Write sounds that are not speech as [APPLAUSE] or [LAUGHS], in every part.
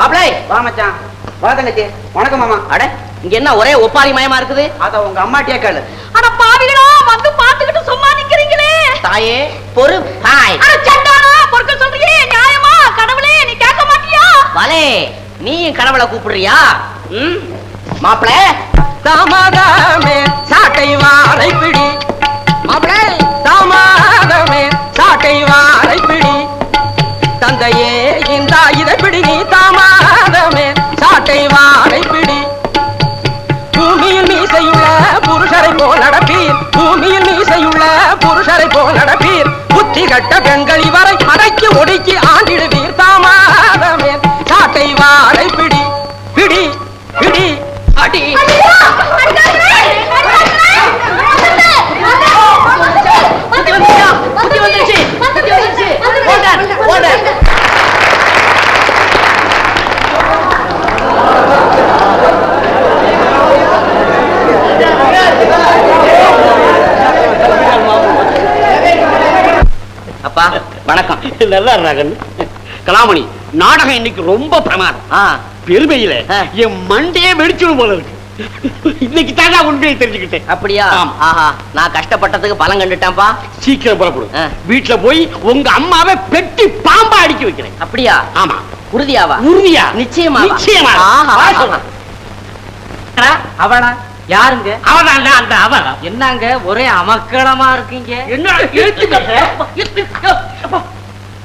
மாப்பிளை வா மச்சான். வா தங்கச்சி. வணக்கம் மாமா. அட இங்க என்ன ஒரே ஒப்பாரி மயமா இருக்குது? அத உங்க அம்மாட்டியே கேளு. அட பாவிகளா வந்து பாத்துக்கிட்டு சும்மா நிக்கிறீங்களே. தாயே பொறு ஹாய் அட சண்டானா பொறுக்க சொல்றியே நியாயமா? கடவுளே நீ கேட்க மாட்டியா? வலே நீயும் கடவுளை கூப்பிடுறியா? ம்? மாப்பிள. தாமாதமே சாட்டை வாழை பிடி. மாப்பிளை. தாமாதமே சாட்டை வாழை பிடி. தந்தையே இந்த கட்ட பெண்கள் இவரை அடக்கி ஒடுக்கி ஆ நல்லா இருக்காங்க கலாமணி நாடகம் இன்னைக்கு ரொம்ப பிரமாதம். பெருமையில. என் மண்டையே வெடிச்சிடும் போல இருக்கு. இன்னைக்கு தாங்க உண்மையை தெரிஞ்சுக்கிட்டேன். அப்படியா. ஆஹா நான் கஷ்டப்பட்டதுக்கு பலன் கண்டுட்டேன்ப்பா சீக்கிரம் புறப்படும். வீட்டுல போய் உங்க அம்மாவை பெட்டி பாம்பா அடிக்க வைக்கிறேன். அப்படியா? ஆமா. உறுதியாவா? உறுதியா? நிச்சயமா. நிச்சயமா. அவனா யாருங்க? அவதான்டா அந்த அவ என்னங்க ஒரே அமக்களமா இருக்கீங்க? என்ன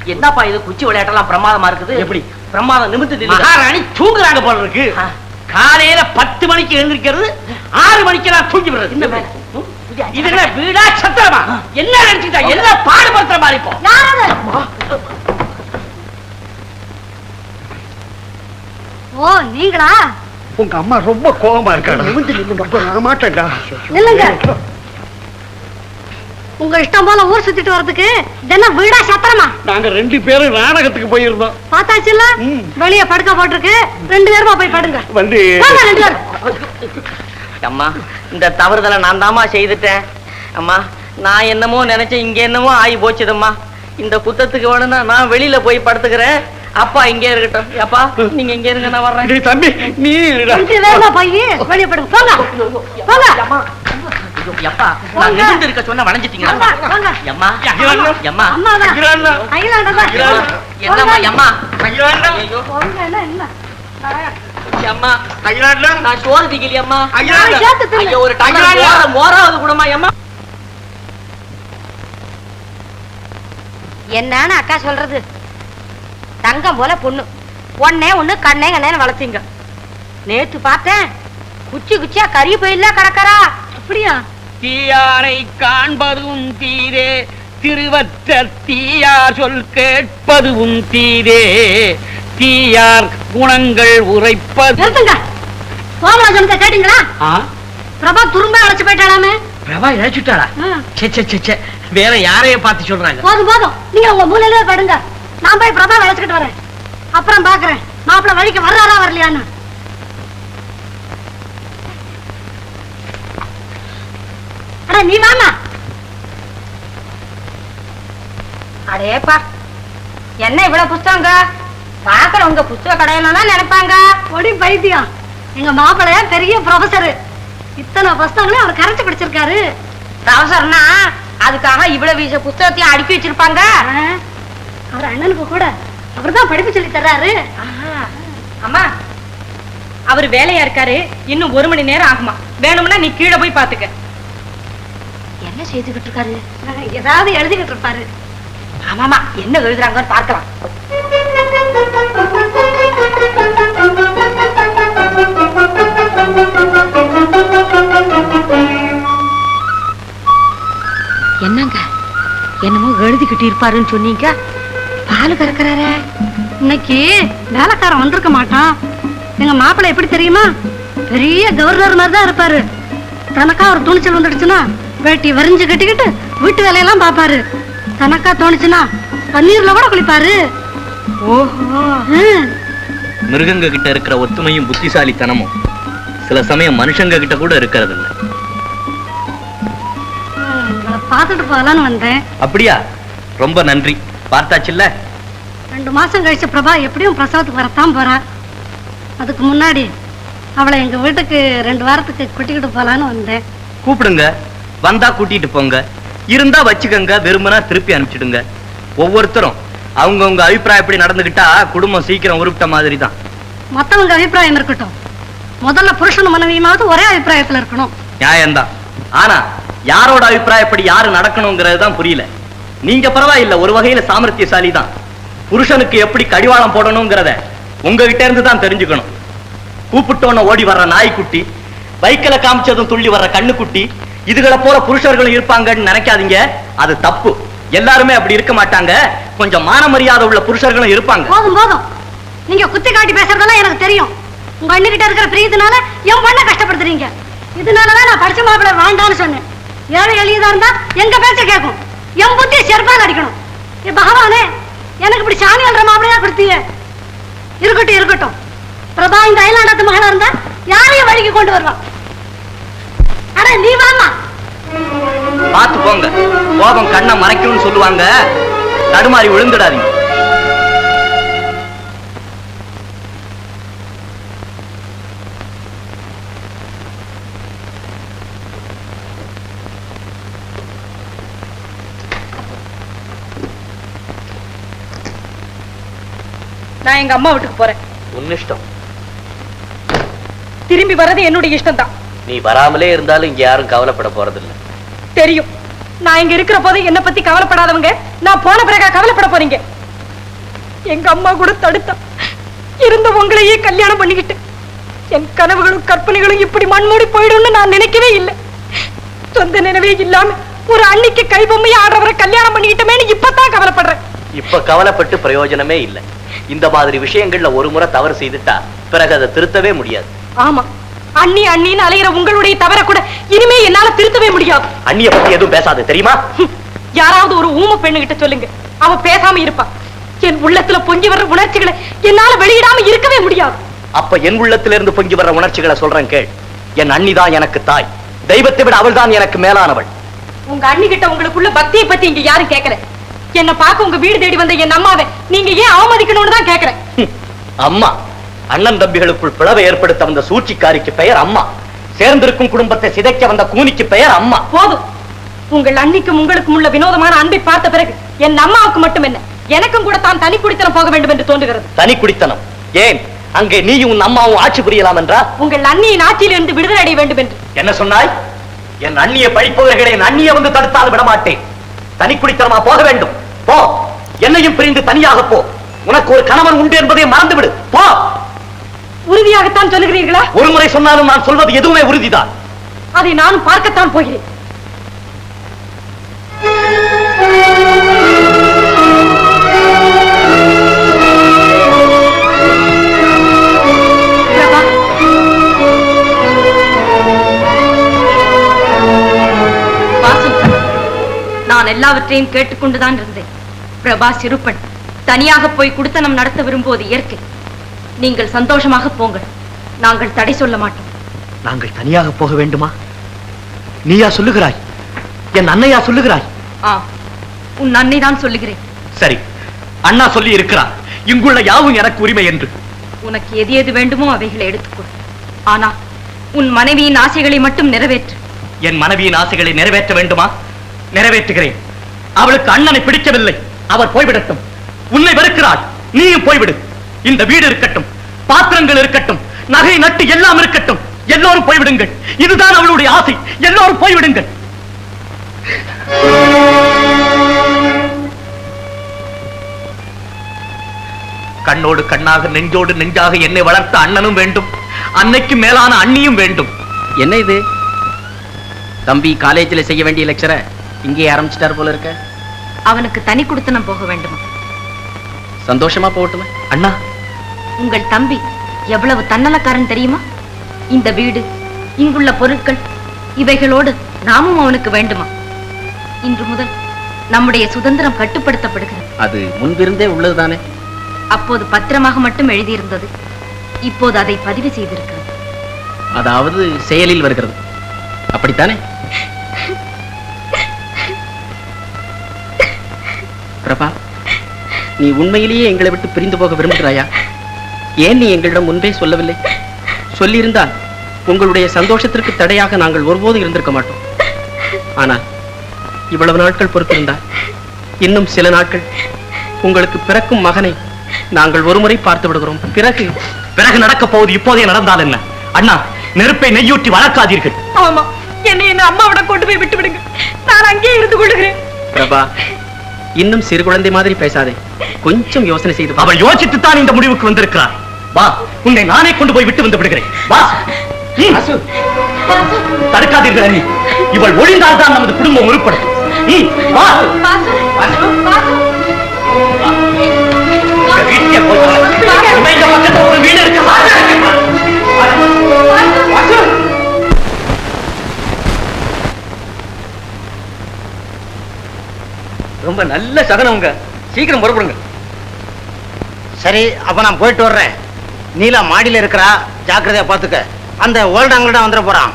என்னப்பா இது குச்சி விளையாட்டெல்லாம் பிரமாதமா இருக்குது? எப்படி? பிரமாதம் நிமித்து நில்லுங்க. மகாராணி தூங்குறாங்க போல இருக்கு. காலையில பத்து மணிக்கு எழுந்திருக்கிறது ஆறு மணிக்கு நான் தூங்கி விடுறது. மேல. ம், இது அடி- இது என்ன வீடா சத்திரமா? என்ன நினைச்சுட்டா என்ன பாடுபடுத்துற மாதிரி இப்போ? ஓ நீங்களா? உங்க அம்மா ரொம்ப கோபமா இருக்காடா. மாட்டேன்டா. நில்லுங்க. உங்க இஷ்டம் போல ஊர் சுத்திட்டு வர்றதுக்கு தினம் வீடா சத்திரமா? நாங்க ரெண்டு பேரும் நாடகத்துக்கு போயிருந்தோம். பார்த்தாச்சுல்ல? ம். வெளிய படுக்க போட்டிருக்கு. ரெண்டு பேருமா போய் படுங்க. வந்து அம்மா இந்த தவறுதலை நான் தாம்மா செய்துட்டேன். அம்மா நான் என்னமோ நினைச்சேன் இங்க என்னமோ ஆகி போச்சுதம்மா. இந்த குத்தத்துக்கு வேணும்னா நான் வெளியில போய் படுத்துக்கிறேன். அப்பா இங்கே இருக்கட்டும். அப்பா நீங்க இங்க இருங்க நான் வர்றேன். டேய் தம்பி நீ இருடா. ரெண்டு பேருமா போய் வெளிய படுங்க. போங்க. போங்க. நான் நிமிர்ந்து இருக்க சொன்ன. அம்மா. அம்மா அம்மா. என்னம்மா அம்மா. அம்மா. நான் சோறு. ஐயோ ஒரு மோராவது கூடமா அம்மா என்னன்னு அக்கா சொல்றது. தங்கம் போல பொண்ணு. ஒன்னே ஒண்ணு கண்ணே கண்ணேன்னு வளர்த்தீங்க. நேத்து பார்த்தேன். குச்சி குச்சியா கறி போயில கிடக்கறா. அப்படியா? தீயாரை காண்பதும் தீரே திருவற்ற தீயார் சொல் கேட்பதும் தீரே தீயார் குணங்கள் உரைப்பது சோமராஜனத்தை கேட்டீங்களா? பிரபா துரும்ப அழைச்சு போயிட்டாலாமே பிரபா இழைச்சுட்டாளா. சே சே சே, சே வேற யாரைய பார்த்து சொல்றாங்க? போதும் போதும். நீங்க உங்க மூலையிலே படுங்க. நான் போய் பிரபா அழைச்சுக்கிட்டு வரேன். அப்புறம் பாக்குறேன் மாப்பிள்ள வழிக்கு வர்றாரா வரலையான்னு. அட நீ வாமா. அடேப்பா என்ன இவ்வளவு புஸ்தகங்க? பாக்குறவங்க புஸ்தக கடையில நினைப்பாங்க? ஒடி பைத்தியம். எங்க மாப்பிள்ளைய பெரிய ப்ரொஃபசர் இத்தனை புஸ்தகங்களையும் அவர் கரைச்சு படிச்சிருக்காரு. ப்ரொஃபசர்னா அதுக்காக இவ்வளவு வீச புஸ்தகத்தையும் அடுக்கி வச்சிருப்பாங்க? அவர் அண்ணனுக்கு கூட அவர்தான் படிப்பு சொல்லி தர்றாரு. அம்மா அவர் வேலையா இருக்காரு. இன்னும் ஒரு மணி நேரம் ஆகுமா. வேணும்னா நீ கீழே போய் பாத்துக்க என்ன செய்துகிட்டு இருக்காரு ஏதாவது எழுதிக்கிட்டு இருப்பாரு ஆமாமா என்ன எழுதுறாங்கன்னு பார்க்கலாம். என்னங்க? என்னமோ எழுதிக்கிட்டு இருப்பாருன்னு சொன்னீங்க. பால் கறக்குறாரு. இன்னைக்கு வேலைக்காரன் வந்திருக்க மாட்டான். எங்க மாப்பிள்ளை எப்படி தெரியுமா? பெரிய கவர்னர் மாதிரி தான் இருப்பாரு. தனக்கா ஒரு துணிச்சல் வந்துடுச்சுன்னா வேட்டி வரிஞ்சு கட்டிக்கிட்டு வீட்டு வேலையெல்லாம் பாப்பாரு தனக்கா தோணுச்சுன்னா பன்னீர்ல கூட குளிப்பாரு. ஓஹோ. மிருகங்க கிட்ட இருக்கிற ஒத்துமையும் புத்திசாலித்தனமும் சில சமயம் மனுஷங்க கிட்ட கூட இருக்கிறது இல்ல பார்த்துட்டு போகலான்னு வந்தேன். அப்படியா? ரொம்ப நன்றி. பார்த்தாச்சுல்ல? ரெண்டு மாசம் கழிச்சு பிரபா எப்படியும் பிரசவத்துக்கு வரத்தான் போறா. அதுக்கு முன்னாடி அவளை எங்க வீட்டுக்கு ரெண்டு வாரத்துக்கு கூட்டிக்கிட்டு போலான்னு வந்தேன். கூப்பிடுங்க. வந்தா கூட்டிட்டு போங்க. இருந்தா வச்சுக்கோங்க விரும்பினா திருப்பி அனுப்பிச்சிடுங்க. ஒவ்வொருத்தரும் அவங்கவுங்க அபிப்பிராயப்படி நடந்துகிட்டா குடும்பம் சீக்கிரம் உருப்பிட்ட மாதிரி தான் மத்தவங்க அபிப்பிராயம் இருக்கட்டும். முதல்ல புருஷன் மனைவியுமாவது ஒரே அபிப்பிராயத்துல இருக்கணும். நியாயம்தான். ஆனா யாரோட அபிப்பிராயப்படி யாரு நடக்கணுங்கிறது தான் புரியல. நீங்க பரவாயில்ல ஒரு வகையில சாமர்த்தியசாலி தான் புருஷனுக்கு எப்படி கடிவாளம் போடணுங்கிறத உங்ககிட்ட இருந்து தான் தெரிஞ்சுக்கணும். கூப்பிட்டோன்னு ஓடி வர்ற நாய்க்குட்டி பைக்கில காமிச்சதும் துள்ளி வர்ற கண்ணுக்குட்டி இதுகளை போல புருஷர்களும் இருப்பாங்கன்னு நினைக்காதீங்க. அது தப்பு. எல்லாருமே அப்படி இருக்க மாட்டாங்க. கொஞ்சம் மான மரியாதை உள்ள புருஷர்களும் இருப்பாங்க. போதும் போதும். நீங்க குத்தி காட்டி பேசுறதெல்லாம் எனக்கு தெரியும். உங்க அண்ணிக்கிட்ட இருக்கிற பிரியத்தினால என் பண்ண கஷ்டப்படுத்துறீங்க. இதனாலதான் நான் படிச்ச மாப்பிள்ள வேண்டாம்னு சொன்னேன். ஏழை எளியதா இருந்தா எங்க பேச்ச கேட்கும். என் புத்தி செருப்பால் அடிக்கணும். பகவானே எனக்கு இப்படி சாமி அல்ற மாப்பிள்ளையா கொடுத்தீங்க. இருக்கட்டும் இருக்கட்டும். பிரபா இந்த அயலாண்டத்து மகளா இருந்தா யாரையும் வழிக்கு கொண்டு வருவான். அட நீ வாமா பார்த்து போங்க. கோபம் கண்ணை மறைக்கும்னு சொல்லுவாங்க. தடுமாறி விழுந்துடாதீங்க. நான் எங்க அம்மா வீட்டுக்கு போறேன். உன் இஷ்டம் திரும்பி வர்றது என்னுடைய இஷ்டம் தான் நீ வராமலே இருந்தாலும் இங்க யாரும் கவலைப்பட போறதில்ல. தெரியும். நான் இங்க இருக்கிற போது என்ன பத்தி கவலைப்படாதவங்க நான் போன பிறகா கவலைப்பட போறீங்க. எங்க அம்மா கூட தடுத்தா இருந்த உங்களையே கல்யாணம் பண்ணிக்கிட்டு என் கனவுகளும் கற்பனைகளும் இப்படி மண்மூடி போயிடும்னு நான் நினைக்கவே இல்லை. சொந்த நினைவே இல்லாம ஒரு அன்னைக்கு கைபொம்மையை ஆடுறவரை கல்யாணம் பண்ணிக்கிட்டமேன்னு இப்பதான் கவலைப்படுறேன். இப்ப கவலைப்பட்டு பிரயோஜனமே இல்ல. இந்த மாதிரி விஷயங்கள்ல ஒரு முறை தவறு செய்துட்டா பிறகு அதை திருத்தவே முடியாது. ஆமா. அண்ணி அண்ணின்னு அலையிற உங்களுடைய தவற கூட இனிமே என்னால திருத்தவே முடியாது. அண்ணிய பத்தி எதுவும் பேசாது தெரியுமா? யாராவது ஒரு ஊம பெண்ணுகிட்ட சொல்லுங்க. அவ பேசாம இருப்பா. என் உள்ளத்துல பொங்கி வர்ற உணர்ச்சிகளை என்னால வெளியிடாம இருக்கவே முடியாது. அப்ப என் உள்ளத்திலிருந்து பொங்கி வர்ற உணர்ச்சிகளை சொல்றேன் கேள். என் அண்ணிதான் எனக்கு தாய். தெய்வத்தை விட அவள்தான் எனக்கு மேலானவள். உங்க அண்ணி கிட்ட உங்களுக்குள்ள பக்தியை பத்தி இங்க யாரும் கேட்கல என்ன பார்க்க உங்க வீடு தேடி வந்த என் அம்மாவை நீங்க ஏன் அவமதிக்கணும்னு தான் கேக்குறேன். அம்மா அண்ணன் தம்பிகளுக்குள் பிளவை ஏற்படுத்த வந்த சூழ்ச்சிக்காரிக்கு பெயர் அம்மா. சேர்ந்திருக்கும் குடும்பத்தை சிதைக்க வந்த கூனிக்கு பெயர் அம்மா. போதும். உங்கள் அன்னிக்கும் உங்களுக்கும் உள்ள வினோதமான அன்பை பார்த்த பிறகு என் அம்மாவுக்கு மட்டும் என்ன? எனக்கும் கூட தான் தனி குடித்தனம் போக வேண்டும் என்று தோன்றுகிறது. தனி குடித்தனம். ஏன்? அங்கே நீயும் உன் அம்மாவும் ஆட்சி புரியலாம் என்றா? உங்கள் அண்ணியின் ஆட்சியிலிருந்து விடுதலை அடைய வேண்டும் என்று. என்ன சொன்னாய்? என் அண்ணிய பழிப்பவர்களை என் அண்ணிய வந்து தடுத்தால் விட மாட்டேன் தனி குடித்தனமா போக வேண்டும். போ. என்னையும் பிரிந்து தனியாக போ. உனக்கு ஒரு கணவன் உண்டு என்பதை மறந்துவிடு. போ. உறுதியாகத்தான் சொல்லுகிறீர்களா? ஒரு முறை சொன்னாலும் நான் சொல்வது எதுவுமே உறுதிதான். அதை நானும் பார்க்கத்தான் போகிறேன். நான் எல்லாவற்றையும் கேட்டுக்கொண்டுதான் இருந்தேன். பிரபா சிறுப்பன் தனியாக போய் குடுத்தனம் நடத்த விரும்புவது இயற்கை. நீங்கள் சந்தோஷமாக போங்கள். நாங்கள் தடை சொல்ல மாட்டோம். நாங்கள் தனியாக போக வேண்டுமா? நீயா சொல்லுகிறாய்? என் அண்ணையா சொல்லுகிறாய்? ஆ உன் அன்னை தான் சொல்லுகிறேன். சரி அண்ணா சொல்லி இருக்கிறார். இங்குள்ள யாவும் எனக்கு உரிமை என்று. உனக்கு எது எது வேண்டுமோ அவைகளை எடுத்துக்கொள். ஆனா உன் மனைவியின் ஆசைகளை மட்டும் நிறைவேற்று. என் மனைவியின் ஆசைகளை நிறைவேற்ற வேண்டுமா? நிறைவேற்றுகிறேன். அவளுக்கு அண்ணனை பிடிக்கவில்லை. அவர் போய்விடட்டும். உன்னை வெறுக்கிறாள் நீயும் போய்விடு. இந்த வீடு இருக்கட்டும் பாத்திரங்கள் இருக்கட்டும் நகை நட்டு எல்லாம் இருக்கட்டும். எல்லோரும் போய்விடுங்கள். இதுதான் அவளுடைய ஆசை. எல்லோரும் போய்விடுங்கள். கண்ணோடு கண்ணாக நெஞ்சோடு நெஞ்சாக என்னை வளர்த்த அண்ணனும் வேண்டும். அன்னைக்கு மேலான அண்ணியும் வேண்டும். என்ன இது? தம்பி காலேஜ்ல செய்ய வேண்டிய லெக்சரை இங்கே ஆரம்பிச்சிட்டார் போல இருக்க. அவனுக்கு தனி குடுத்தனம் போக வேண்டுமா? சந்தோஷமா போகட்டுமே? அண்ணா உங்கள் தம்பி எவ்வளவு தன்னலக்காரன் தெரியுமா? இந்த வீடு இங்குள்ள பொருட்கள் இவைகளோடு நாமும் அவனுக்கு வேண்டுமா? இன்று முதல் நம்முடைய சுதந்திரம் கட்டுப்படுத்தப்படுகிறது. அது முன்பிருந்தே உள்ளதுதானே? அப்போது பத்திரமாக மட்டும் எழுதியிருந்தது. இப்போது அதை பதிவு செய்திருக்கிறது. அதாவது செயலில் வருகிறது. அப்படித்தானே? பிரபா நீ உண்மையிலேயே எங்களை விட்டு பிரிந்து போக விரும்புகிறாயா? ஏன் நீ எங்களிடம் முன்பே சொல்லவில்லை? சொல்லியிருந்தால் உங்களுடைய சந்தோஷத்திற்கு தடையாக நாங்கள் ஒருபோதும் இருந்திருக்க மாட்டோம். ஆனால் இவ்வளவு நாட்கள் பொறுத்திருந்தால் இன்னும் சில நாட்கள் உங்களுக்கு பிறக்கும் மகனை நாங்கள் ஒருமுறை பார்த்து விடுகிறோம். பிறகு? பிறகு நடக்க போவது இப்போதே நடந்தால் என்ன? அண்ணா நெருப்பை நெய்யூட்டி வளர்க்காதீர்கள். ஆமா என்னை என்ன அம்மாவிட கொண்டு போய் விட்டு விடுங்க நான் அங்கேயே இருந்து கொள்ளுகிறேன். பிரபா இன்னும் சிறு குழந்தை மாதிரி பேசாதே. கொஞ்சம் யோசனை செய்து. அவள் யோசித்துத்தான் இந்த முடிவுக்கு வந்திருக்கிறார் வா. உன்னை நானே கொண்டு போய் விட்டு வந்து விடுகிறேன். வா. தடுக்காதீர்கள் அண்ணி. இவள் ஒழிந்தால் தான் நமது குடும்பம் உருப்படும். வா. வீடு இருக்கு. ரொம்ப நல்ல சகனம்ங்க சீக்கிரம் புறப்படுங்க. சரி அப்ப நான் போயிட்டு வர்றேன். நீலா மாடியில இருக்கிறா ஜாக்கிரதையா பாத்துக்க அந்த ஓல்டு அங்கிட்ட வந்துட போறான்.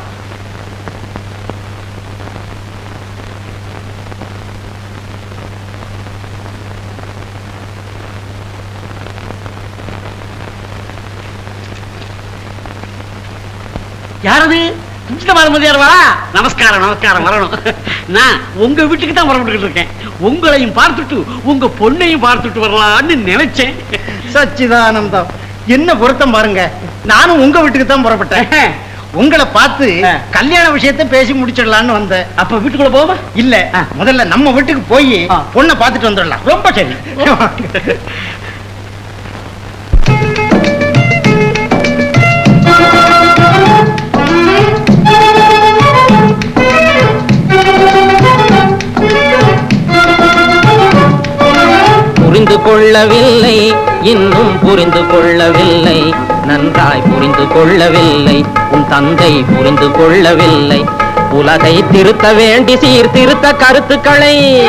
யாரது? சுத்தமாரா நமஸ்காரம் நமஸ்காரம் வரணும். நான் உங்க வீட்டுக்கு தான் புறப்பட்டு இருக்கேன். உங்களையும் பார்த்துட்டு உங்க பொண்ணையும் பார்த்துட்டு வரலாம்னு நினைச்சேன். சச்சிதானந்தம். என்ன பொருத்தம் பாருங்க? நானும் உங்க வீட்டுக்கு தான் புறப்பட்டேன். உங்களை பார்த்து. கல்யாண விஷயத்தை பேசி முடிச்சிடலான்னு வந்தேன். அப்ப வீட்டுக்குள்ள போவா? இல்ல. முதல்ல நம்ம வீட்டுக்கு போய். பொண்ணை பார்த்துட்டு வந்துடலாம். ரொம்ப சரி. புரிந்து கொள்ளவில்லை. இன்னும் புரிந்து கொள்ளவில்லை. நன்றாய் புரிந்து கொள்ளவில்லை. உன் தந்தை புரிந்து கொள்ளவில்லை. உலகை திருத்த வேண்டி சீர்திருத்த கருத்துக்களை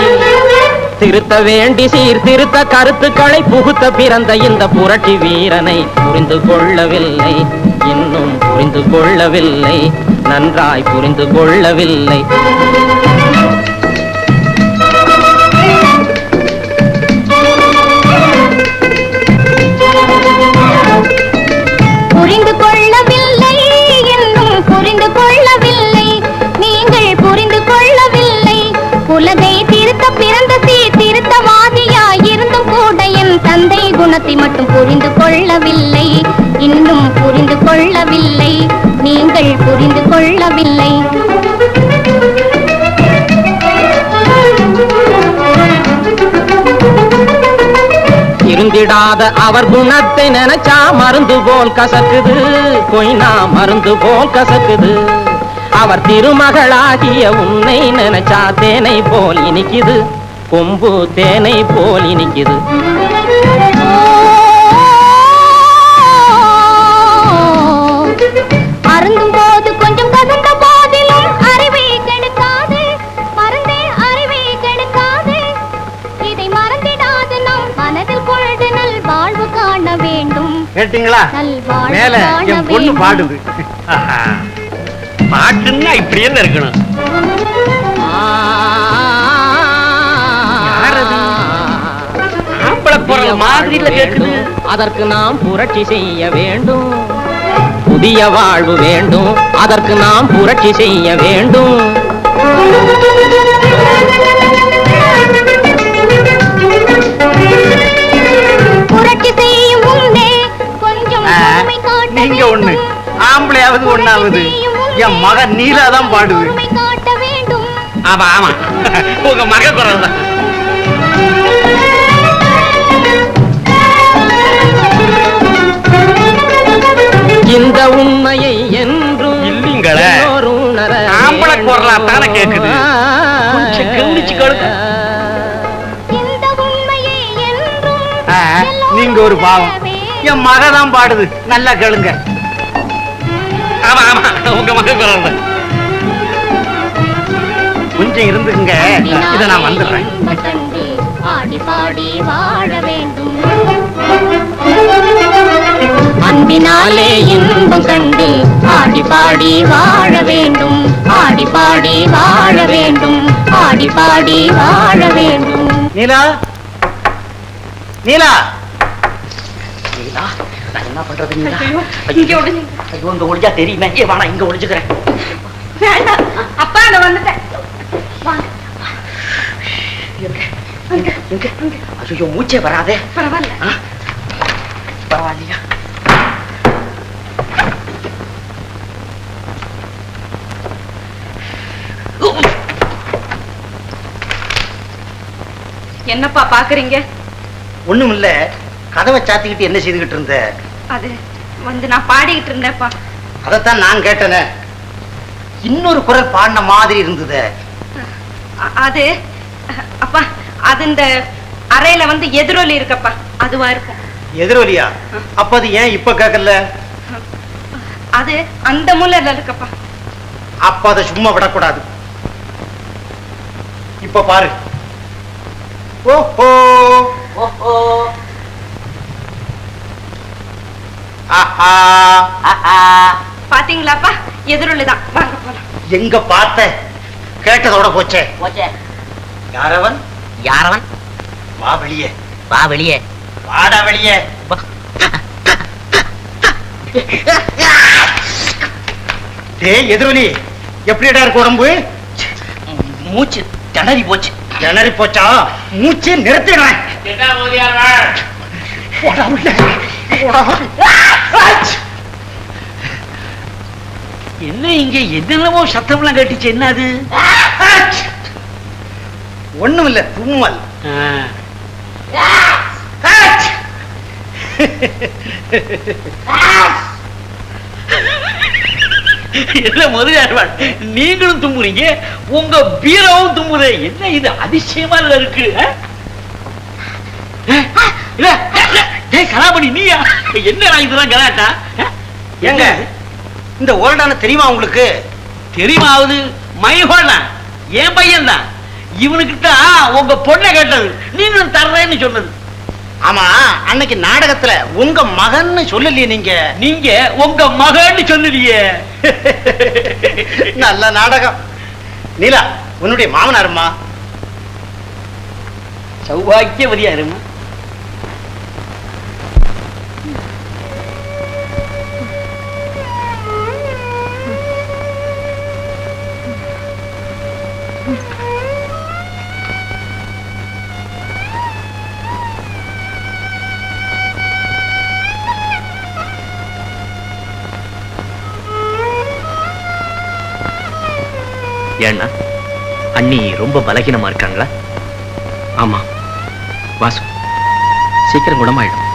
திருத்த வேண்டி சீர்திருத்த கருத்துக்களை புகுத்த பிறந்த இந்த புரட்டி வீரனை புரிந்து கொள்ளவில்லை. இன்னும் புரிந்து கொள்ளவில்லை. நன்றாய் புரிந்து கொள்ளவில்லை. தந்தை மட்டும் புரிந்து கொள்ளவில்லை. இன்னும் புரிந்து கொள்ளவில்லை. நீங்கள் புரிந்து கொள்ளவில்லை. இருந்திடாத அவர் குணத்தை நினைச்சா மருந்து போல் கசக்குது. கொய்னா மருந்து போல் கசக்குது. அவர் திருமகளாகிய உன்னை நினைச்சா தேனை போல் இனிக்குது. கொம்பு தேனை போல் இனிக்குது. அருந்தும் போது கொஞ்சம் கசந்த போதிலும் அறிவை கெடுக்காது. மறந்தே அறிவை கெடுக்காது. இதை மறந்திடாது நாம் மனதில் கொண்டு நல் வாழ்வு காண வேண்டும். கேட்டீங்களா? நல் வாழ்வு மேல என் பொண்ணு. பாடுது. [LAUGHS] பாட்டுன்னா இப்படி என்ன இருக்கணும். மாதிரில கேக்குது அதற்கு நாம் புரட்சி செய்ய வேண்டும். புதிய வாழ்வு வேண்டும். அதற்கு நாம் புரட்சி செய்ய வேண்டும். புரட்சி செய்யும் முன்னே கொஞ்சம் ஆ, பொறுமை காட்ட நீங்க ஒண்ணு. வேண்டும். ஆம்பளையாவது ஒண்ணாவது. என் மகன் நீலா தான் பாடுது. பொறுமை காட்ட வேண்டும். ஆமா ஆமா. [LAUGHS] உங்க மக குரல் தான் இந்த உண்மையை என்றும் இல்லீங்களே. ஆம்பளை குரலா. தானே கேக்குது. கொஞ்சம் கவனிச்சு கேளுங்க. இந்த உண்மையை என்றும் ஆ, நீங்க ஒரு பாவம். என் மக தான் பாடுது. நல்லா கேளுங்க. ஆமா ஆமா. உங்க மக குரல் கொஞ்சம் இருந்துக்குங்க. இதை நான் வந்துடுறேன். ஆடி பாடி வாழ வேண்டும். அன்பினாலே இன்பம் கண்டு ஆடி பாடி வாழ வேண்டும். ஆடி பாடி வாழ வேண்டும். ஆடி பாடி வாழ வேண்டும். நீலா? நீலா? நீலா, நான் என்ன பண்றது ஐயோ, இங்க ஒளிஞ்சு ஐயோ இங்க ஒளிஞ்சா தெரியுமே. ஏ வாடா இங்க ஒளிஞ்சுக்கிறேன். வேண்டாம். அப்பா நான் வந்துட்டேன். இங்க இங்க ஐயோ மூச்சே வராதே. பரவாயில்ல? பரவாயில்லையா? என்னப்பா பாக்குறீங்க? ஒண்ணும் இல்ல கதவை சாத்திக்கிட்டு என்ன செய்துகிட்டு இருந்த? அது வந்து நான் பாடிக்கிட்டு இருந்தேன்ப்பா. அதைத்தான் நான் கேட்டேனே. இன்னொரு குரல் பாடின மாதிரி இருந்தது. அது அப்பா அது இந்த அறையில வந்து எதிரொலி இருக்கப்பா. அதுவா இருக்கும். எதிரொலியா? அப்ப அது ஏன் இப்ப கேட்கல? அது அந்த மூலையில இருக்கப்பா. அப்ப அதை சும்மா விடக்கூடாது. இப்ப பாரு. ஓஹோ ஓஹோ ஆஹா ஆஹா பாத்தீங்களாப்பா? எதிரொலி தான் வாங்க போலாம். எங்க பார்த்த? கேட்டதோட போச்சே. போச்சே. யாரவன்? யாரவன்? வா வெளியே. வா வெளியே. வாடா வெளியே. டேய் எதிரொலி. எப்படிடா இருக்கு உடம்பு? மூச்சு. திணறி போச்சு. கிணறி போச்சா மூச்சு. ஆச். என்ன இங்க என்னென்னமோ சத்தம்லாம் கட்டிச்சு என்ன அது ஆச். ஒண்ணுமில்ல தும்மல் ஆச். என்ன முதலியார் நீங்களும் தும்புறீங்க உங்க பீரவும் தும்புதே என்ன இது அதிசயமா இதுல இருக்கு? இல்ல, ஏய் கலாமணி நீயா? என்ன இதெல்லாம் கலாட்டா ஆ? ஏங்க இந்த ஓரடான தெரியுமா உங்களுக்கு? மைஹோல் தான். என் பையன் தான். இவனுக்கிட்ட உங்க பொண்ணை கேட்டது. நீங்களும் தர்றேன்னு சொன்னது. ஆமா அன்னைக்கு நாடகத்துல உங்க மகன்னு சொல்லலையே நீங்க? நீங்க உங்க மகன்னு சொன்னீங்க நல்ல நாடகம். நீலா உன்னுடைய மாமனாருமா? சௌபாக்கியவதியா ஏன்னா அண்ணி ரொம்ப பலகீனமா இருக்காங்களா? ஆமா. வாசு சீக்கிரம் குணமாயிடும்.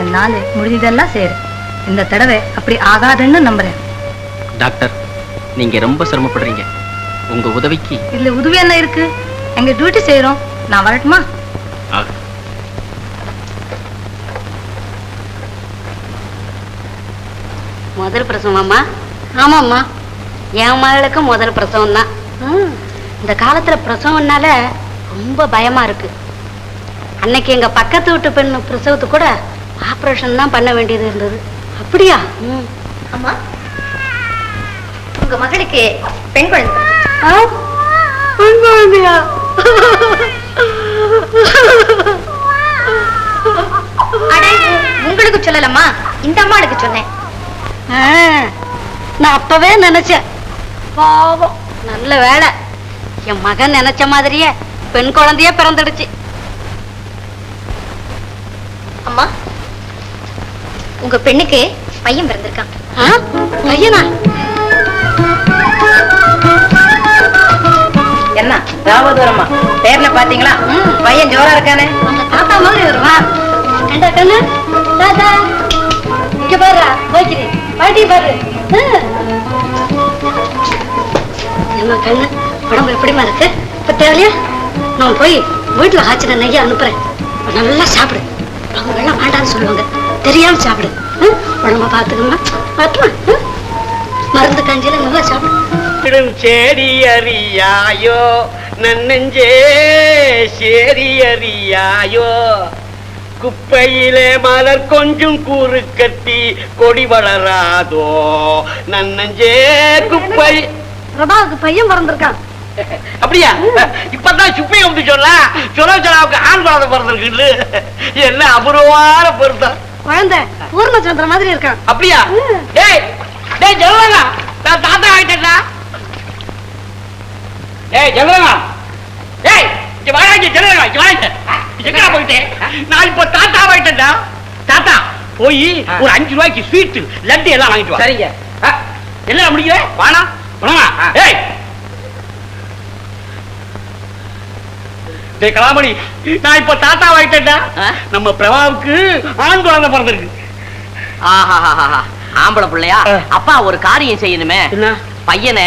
என்னால முடிஞ்சதெல்லாம் சரி. இந்த தடவை அப்படி ஆகாதுன்னு நம்புறேன். டாக்டர் நீங்க ரொம்ப சிரமப்படுறீங்க. உங்க உதவிக்கு இதுல உதவி என்ன இருக்கு? எங்க டியூட்டி செய்யறோம் நான் வரட்டுமா? ஆகும் முதல் பிரசவமாம்மா? ஆமாம்மா. என் மகளுக்கு முதல் பிரசவம் தான் இந்த காலத்துல பிரசவம்னால ரொம்ப பயமா இருக்கு. அன்னைக்கு எங்க பக்கத்து வீட்டு பெண் பிரசவத்துக்கு கூட ஆபரேஷன் தான் பண்ண வேண்டியது இருந்தது. அப்படியா? அம்மா உங்க மகளுக்கு பெண் குழந்தை. பெண் குழந்தையா? உங்களுக்கு சொல்லலம்மா. இந்த அம்மாளுக்கு சொன்னேன். ஆ, நான் அப்பவே நினைச்சேன். பாவம் நல்ல வேலை என் மகன் நினைச்ச மாதிரியே பெண் குழந்தையே பிறந்துடுச்சு. அம்மா உங்க பெண்ணுக்கு பையன் பிறந்திருக்கான். ஆ, பையனா? என்ன ராவதூரம்மா பேர்ல பாத்தீங்களா? பையன் ஜோரா இருக்கானே? தாத்தா மாதிரி வருவான். கண்டா கண்ணு. தாத்தா இங்க பாரு போய்க்கிறி பாட்டி பாரு. என்ன கண்ணு உடம்பு எப்படிமா இருக்கு? இப்ப தேவையா நான் போய் வீட்டுல காய்ச்சின நெய்ய அனுப்புறேன். நல்லா சாப்பிடு. அவங்க எல்லாம் வேண்டாம்னு சொல்லுவாங்க. தெரியாம சாப்பிடு? உடம்ப பாத்துக்கமா பாத்துமா? மருந்து கஞ்சியில நல்லா சாப்பிடு. சேரி அறியாயோ நன்னெஞ்சே சேரி அறியாயோ. குப்பையிலே மலர் கொஞ்சம் கூறு கட்டி கொடி வளராதோ? நன்னஞ்சே குப்பை. பிரபாவுக்கு பையன் பிறந்திருக்கான். அப்படியா? இப்பதான் சுப்பைய வந்து சொல்ல சுரோச்சனாவுக்கு ஆண் குழந்தை பிறந்திருக்கு என்ன அபூர்வமான பொருத்தம். குழந்தை பூர்ணச்சந்திர மாதிரி இருக்கான். அப்படியா? டேய் டேய் ஜெகலங்கா நான் தாத்தா ஆயிட்டேன்டா டேய் ஜெகலங்கா டேய் இங்க வாடா இங்க இங்க வாங்க எங்கடா போயிட்டே? நான் இப்ப தாத்தா ஆயிட்டேன்டா தாத்தா போய் ஒரு அஞ்சு ரூபாய்க்கு ஸ்வீட் லட்டு எல்லாம் வாங்கிட்டு வா. சரிங்க. என்ன முடிக்கிற? வாணா வாணா ஏய். கலாமணி நான் இப்ப தாத்தா ஆயிட்டேன்டா நம்ம பிரபாவுக்கு ஆண் குழந்தை பிறந்திருக்கு. ஆம்பளை பிள்ளையா. அப்பா ஒரு காரியம் செய்யணுமே. என்ன? பையனை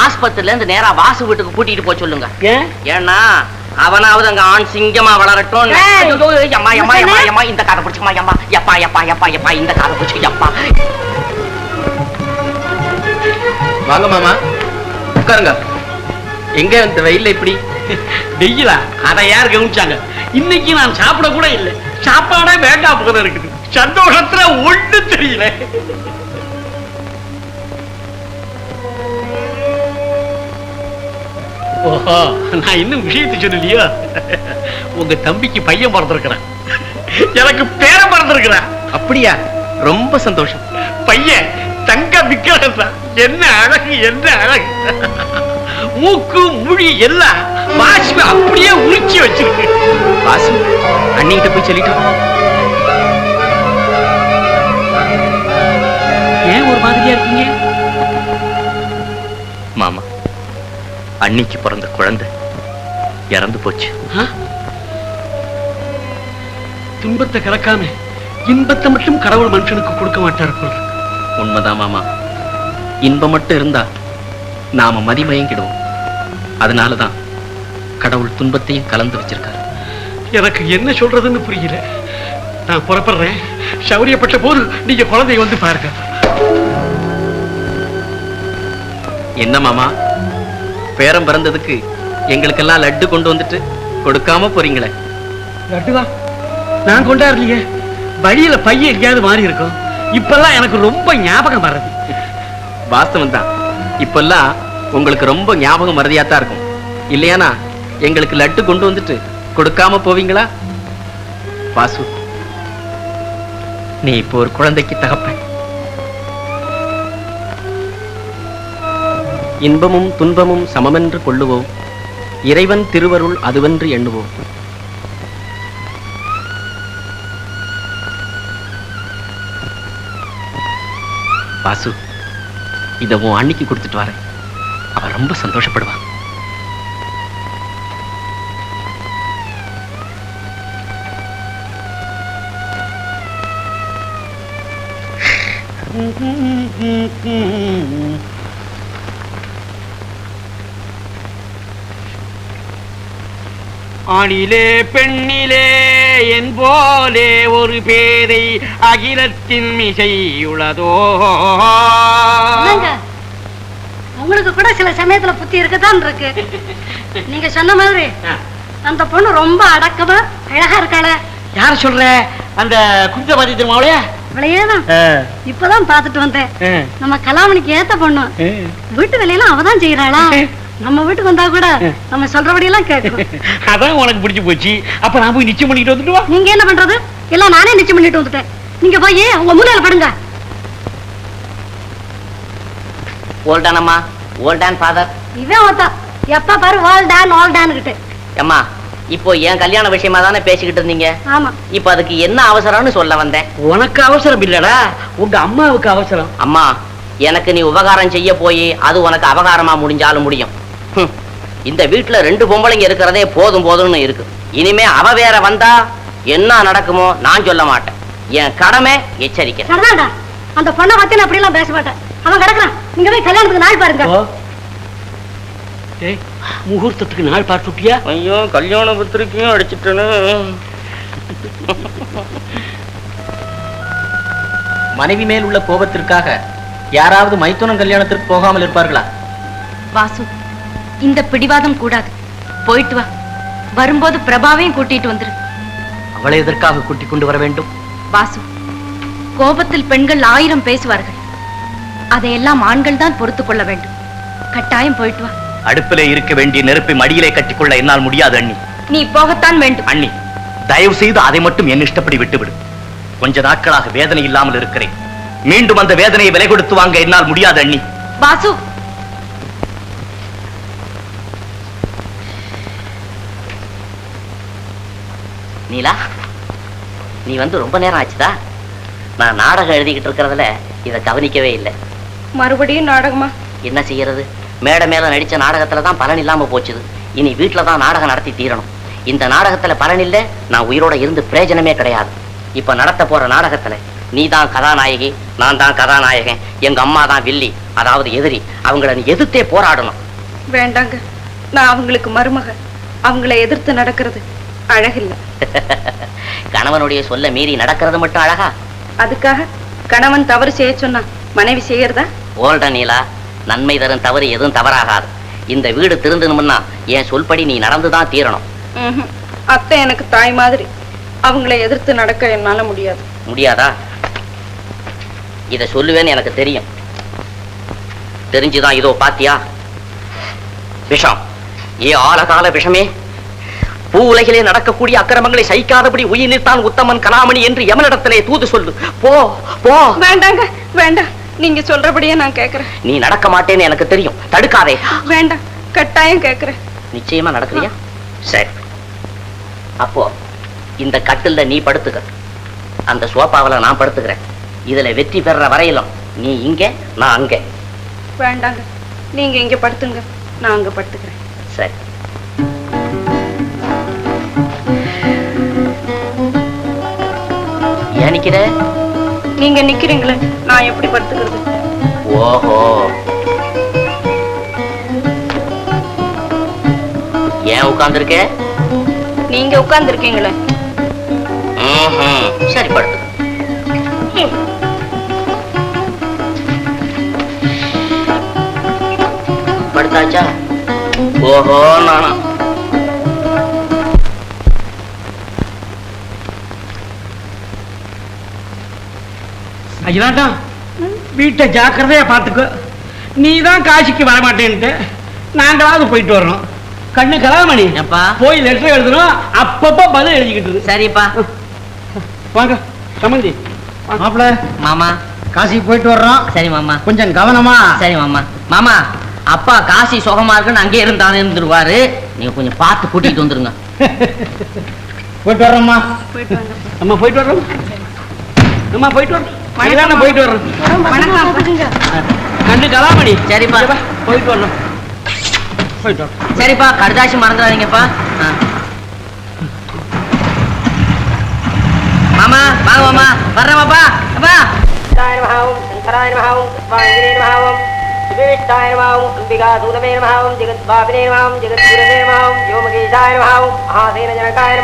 ஆஸ்பத்திரில இருந்து நேரா வாசு வீட்டுக்கு கூட்டிட்டு போக சொல்லுங்க. ஏன்? ஏன்னா அவனாவது அங்க ஆண் சிங்கமா வளரட்டும். எம்மா எம்மா எம்மா இந்த காதை பிடிச்சுமா எம்மா எப்பா எப்பா எப்பா எப்பா இந்த காதை பிடிச்சு எப்பா வாங்க மாமா. உட்காருங்க. எங்க இந்த வெயில்ல இப்படி? வெயிலா? அதை யார் கவனிச்சாங்க? இன்னைக்கு நான் சாப்பிட கூட இல்லை. சாப்பாடே வேண்டாம் போல இருக்குது. சந்தோஷத்துல ஒண்ணு தெரியல. ஓஹோ நான் இன்னும் விஷயத்தை சொல்லலையோ? உங்க தம்பிக்கு பையன் பிறந்திருக்கிறான். எனக்கு பேரன் பிறந்திருக்கிறான். அப்படியா? ரொம்ப சந்தோஷம். பையன் தங்க விக்கிரகம் தான். என்ன அழகு என்ன அழகு. மூக்கு முழி எல்லாம் வாசி அப்படியே உரிச்சி வச்சிருக்கு. வாசு அண்ணிகிட்ட போய் சொல்லிட்டோம் ஏன் ஒரு மாதிரியா இருக்கீங்க? அன்னிக்கு பிறந்த குழந்தை. இறந்து போச்சு? துன்பத்தை கலக்காம இன்பத்தை மட்டும் கடவுள் மனுஷனுக்கு கொடுக்க மாட்டார் போல. உண்மைதான் மாமா. இன்பம் மட்டும் இருந்தா நாம மதிமயங்கிடுவோம். அதனாலதான் கடவுள் துன்பத்தையும் கலந்து வச்சிருக்காரு. எனக்கு என்ன சொல்றதுன்னு புரியல. நான் புறப்படுறேன். சௌரியப்பட்ட போது நீங்க குழந்தைய வந்து பாருங்க. என்ன மாமா? பேரம் பிறந்ததுக்கு எங்களுக்கெல்லாம் லட்டு கொண்டு வந்துட்டு கொடுக்காம போறீங்களே. லட்டுவா நான் கொண்டாடலையே. வழியில பையன் எங்கேயாவது மாறி இருக்கும். இப்பெல்லாம் எனக்கு ரொம்ப ஞாபகம் வர்றது. வாஸ்தவம் தான். இப்பெல்லாம் உங்களுக்கு ரொம்ப ஞாபகம் மறதியா தான் இருக்கும். இல்லையானா எங்களுக்கு லட்டு கொண்டு வந்துட்டு கொடுக்காம போவீங்களா? வாசு நீ இப்போ ஒரு குழந்தைக்கு தகப்பன். இன்பமும் துன்பமும் சமமென்று கொள்ளுவோம். இறைவன் திருவருள் அதுவென்று எண்ணுவோம். வாசு இதை உன் அன்னைக்கு கொடுத்துட்டு வரேன். அவ ரொம்ப சந்தோஷப்படுவா. [LAUGHS] ஆணிலே பெண்ணிலே என் போலே ஒரு பேதை அகிலத்தின் மிசையுள்ளதோ உங்களுக்கு கூட சில சமயத்துல புத்தி இருக்கத்தான் இருக்கு. நீங்க சொன்ன மாதிரி அந்த பொண்ணு ரொம்ப அடக்கமா அழகா இருக்காளே. யார சொல்ற? அந்த குஞ்சபாதி திருமாவளையா அவளையேதான். இப்பதான் பாத்துட்டு வந்தேன். நம்ம கலாமணிக்கு ஏத்த பொண்ணு. வீட்டு வேலையெல்லாம் அவதான் செய்யறாளா நம்ம வீட்டுக்கு வந்தா கூட நம்ம சொல்றபடி எல்லாம் கேட்கும். [LAUGHS] அதான் உனக்கு பிடிச்சு போச்சு. அப்ப நான் போய் நிச்சயம் பண்ணிட்டு வந்துட்டு வா. நீங்க என்ன பண்றது? எல்லாம் நானே நிச்சயம் பண்ணிட்டு வந்துட்டேன். நீங்க போய் உங்க மூலையில படுங்க. ஓல்டான் அம்மா. ஓல்டான் ஃபாதர் இவன் ஒருத்தா எப்ப பாரு வால் டான் ஆல் டான் கிட்ட அம்மா இப்போ என் கல்யாண விஷயமா தானே பேசிக்கிட்டு இருந்தீங்க? ஆமா. இப்போ அதுக்கு என்ன அவசரம்னு சொல்ல வந்தேன். உனக்கு அவசரம் இல்லடா. உங்க அம்மாவுக்கு அவசரம். அம்மா எனக்கு நீ உபகாரம் செய்ய போய் அது உனக்கு அபகாரமா முடிஞ்சாலும் முடியும். இந்த வீட்டுல ரெண்டு பொம்பளைங்க இருக்கிறதே போதும் போதும்னு இருக்கு. இனிமே அவ வேற வந்தா என்ன நடக்குமோ நான் சொல்ல மாட்டேன். என் கடமை எச்சரிக்கை. சரிதான்டா அந்த பொண்ணை பத்தி நான் அப்படி எல்லாம் பேச மாட்டேன். அவன் கிடக்குறான். நீங்க போய் கல்யாணத்துக்கு நாள் பாருங்க. முகூர்த்தத்துக்கு நாள் பார்த்துட்டியா? ஐயோ கல்யாண பத்திரிக்கையும் அடிச்சிட்டேன்னு மனைவி மேல் உள்ள கோபத்திற்காக யாராவது மைத்துனம் கல்யாணத்திற்கு போகாமல் இருப்பார்களா? வாசு இந்த பிடிவாதம் கூடாது. போயிட்டு வா. வரும்போது பிரபாவையும் கூட்டிட்டு வந்துரு. அவளை எதற்காக கூட்டிக் கொண்டு வர வேண்டும்? வாசு கோபத்தில் பெண்கள் ஆயிரம் பேசுவார்கள். அதையெல்லாம் ஆண்கள் தான் பொறுத்து கொள்ள வேண்டும். கட்டாயம் போயிட்டு வா. அடுப்பிலே இருக்க வேண்டிய நெருப்பை மடியிலே கட்டிக்கொள்ள என்னால் முடியாது அண்ணி. நீ போகத்தான் வேண்டும். அண்ணி தயவு செய்து அதை மட்டும் என் இஷ்டப்படி விட்டுவிடு. கொஞ்ச நாட்களாக வேதனை இல்லாமல் இருக்கிறேன். மீண்டும் அந்த வேதனையை விலை கொடுத்து வாங்க என்னால் முடியாது அண்ணி. வாசு நீலா நீ வந்து ரொம்ப நேரம் ஆச்சுதா நான் நாடகம் எழுதிக்கிட்டு இருக்கிறதுல இதை கவனிக்கவே இல்லை. மறுபடியும் நாடகமா? என்ன செய்யறது? மேடை மேல நடிச்ச நாடகத்துல தான் பலன் இல்லாம போச்சுது. இனி வீட்டுல தான் நாடகம் நடத்தி தீரணும். இந்த நாடகத்துல பலன் இல்ல நான் உயிரோட இருந்து பிரயோஜனமே கிடையாது. இப்ப நடத்த போற நாடகத்துல நீ தான் கதாநாயகி நான் தான் கதாநாயகன் எங்க அம்மா தான் வில்லி அதாவது எதிரி. அவங்கள நீ எதிர்த்தே போராடணும். வேண்டாங்க. நான் அவங்களுக்கு மருமக அவங்கள எதிர்த்து நடக்கிறது அழகில்லை. கணவனுடைய சொல்ல மீறி நடக்கிறது மட்டும் அழகா? அதுக்காக கணவன் தவறு செய்ய சொன்னா மனைவி செய்யறதா? ஓல்ட நீலா நன்மை தரும் தவறு எதுவும் தவறாகாது. இந்த வீடு திருந்தணும்னா என் சொல்படி நீ நடந்துதான் தீரணும். அத்தை எனக்கு தாய் மாதிரி. அவங்கள எதிர்த்து நடக்க என்னால முடியாது. முடியாதா? இத சொல்லுவேன்னு எனக்கு தெரியும். தெரிஞ்சுதான் இதோ பாத்தியா? விஷம். ஏ ஆழகால விஷமே? பூ உலகிலே நடக்கக்கூடிய அக்கிரமங்களை சகிக்காதபடி உயிர் உத்தமன் கலாமணி என்று எமனிடத்திலே தூது சொல்லு. போ போ. வேண்டாங்க வேண்டாம். நீங்க சொல்றபடியே நான் கேக்குறேன். நீ நடக்க மாட்டேன்னு எனக்கு தெரியும். தடுக்காதே. வேண்டாம் கட்டாயம் கேக்குறேன். நிச்சயமா நடக்கிறியா? சரி. அப்போ இந்த கட்டில்ல நீ படுத்துக்க. அந்த சோபாவுல நான் படுத்துக்கிறேன். இதுல வெற்றி பெற வரையிலும் நீ இங்க நான் அங்க. வேண்டாங்க. நீங்க இங்க படுத்துங்க. நான் அங்க படுத்துக்கிறேன். சரி. ஏன் நிக்கிற நீங்க நிக்கிறீங்களே நான் எப்படி படுத்துக்கிறது? ஓஹோ. ஏன் உட்கார்ந்திருக்க? நீங்க உட்கார்ந்து இருக்கீங்களே ம்ஹும். சரி படுத்து படுத்தாச்சா? ஓஹோ நானா. அஜினாட்டம் வீட்டை ஜாக்கிரதையா பார்த்துக்கோ. நீ தான் காசிக்கு வரமாட்டேன்ட்டு நாங்களாவது போயிட்டு வர்றோம். கண்ணு கலாமணி எப்பா? போய் லெட்டர் எழுதணும் அப்பப்போ பதில் எழுதிக்கிட்டு சரிப்பா. வாங்க சமந்தி. மாப்பிள மாமா. காசிக்கு போயிட்டு வர்றோம். சரி மாமா. கொஞ்சம் கவனமா. சரி மாமா. மாமா அப்பா காசி சுகமா இருக்குன்னு அங்கே இருந்தானே இருந்துருவாரு. நீங்க கொஞ்சம் பார்த்து கூட்டிட்டு வந்துருங்க. [LAUGHS] போயிட்டு வர்றோம்மா. போயிட்டு வாங்க. அம்மா போயிட்டு வர்றோம் அம்மா போயிட்டு வர்றோம். அஜினாண்ணா போயிட்டு வர்றோம் வணக்கம். கண்ணு கலாமணி. சரிப்பா. போயிட்டு வரணும். போயிட்டு வரோம் சரிப்பா கடுதாசி மறந்துடாதீங்கப்பா. மாமா வாங்க மாமா. வர்றேன் அப்பா. ஜெகத்பாபினே நமஹம் ஜெகத்குரவே நமஹம் யோமகேஷாய நமஹம் மகாசேன ஜனகாய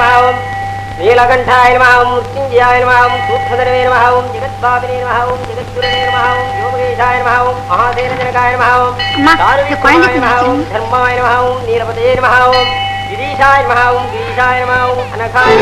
నీలకంఠాయ నమ ఓం మృత్యుంజయాయ నమ ఓం సూక్ష్మధనవే నమ ఓం జగద్బాబినే నమ ఓం జగద్గురవే నమ ఓం యోగేశాయ నమ ఓం మహాసేన జనకాయ నమ ఓం దారుణ్యాయ నమ ధర్మాయ నమ ఓం నీలపదే గిరీశాయ నమ గిరీశాయ నమ ఓం అనఘాయ